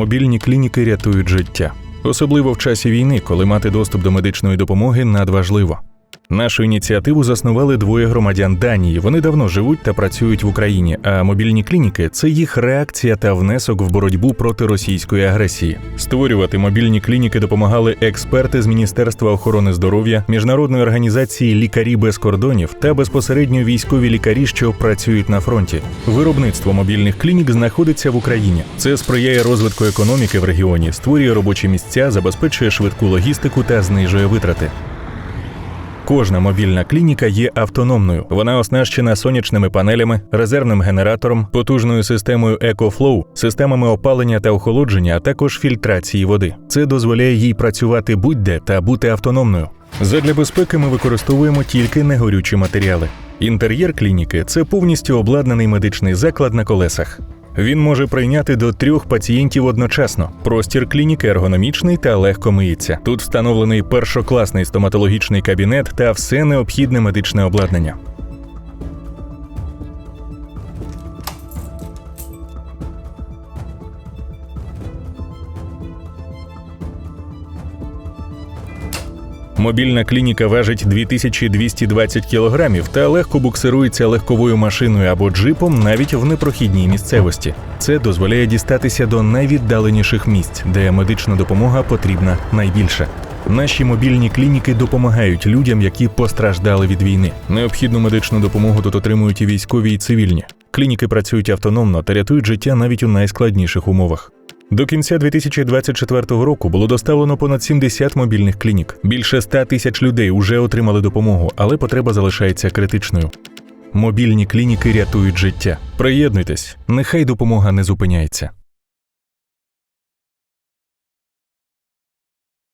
Мобільні клініки рятують життя, особливо в часі війни, коли мати доступ до медичної допомоги надважливо. Нашу ініціативу заснували двоє громадян Данії. Вони давно живуть та працюють в Україні. А мобільні клініки це їх реакція та внесок в боротьбу проти російської агресії. Створювати мобільні клініки допомагали експерти з Міністерства охорони здоров'я, міжнародної організації Лікарі без кордонів та безпосередньо військові лікарі, що працюють на фронті. Виробництво мобільних клінік знаходиться в Україні. Це сприяє розвитку економіки в регіоні, створює робочі місця, забезпечує швидку логістику та знижує витрати. Кожна мобільна клініка є автономною. Вона оснащена сонячними панелями, резервним генератором, потужною системою EcoFlow, системами опалення та охолодження, а також фільтрації води. Це дозволяє їй працювати будь-де та бути автономною. Задля безпеки ми використовуємо тільки негорючі матеріали. Інтер'єр клініки це повністю обладнаний медичний заклад на колесах. Він може прийняти до трьох пацієнтів одночасно. Простір клініки ергономічний та легко миється. Тут встановлений першокласний стоматологічний кабінет та все необхідне медичне обладнання. Мобільна клініка важить 2220 кілограмів та легко буксирується легковою машиною або джипом навіть в непрохідній місцевості. Це дозволяє дістатися до найвіддаленіших місць, де медична допомога потрібна найбільше. Наші мобільні клініки допомагають людям, які постраждали від війни. Необхідну медичну допомогу тут отримують і військові, і цивільні. Клініки працюють автономно та рятують життя навіть у найскладніших умовах. До кінця 2024 року було доставлено понад 70 мобільних клінік. Більше 100 тисяч людей уже отримали допомогу, але потреба залишається критичною. Мобільні клініки рятують життя. Приєднуйтесь, нехай допомога не зупиняється.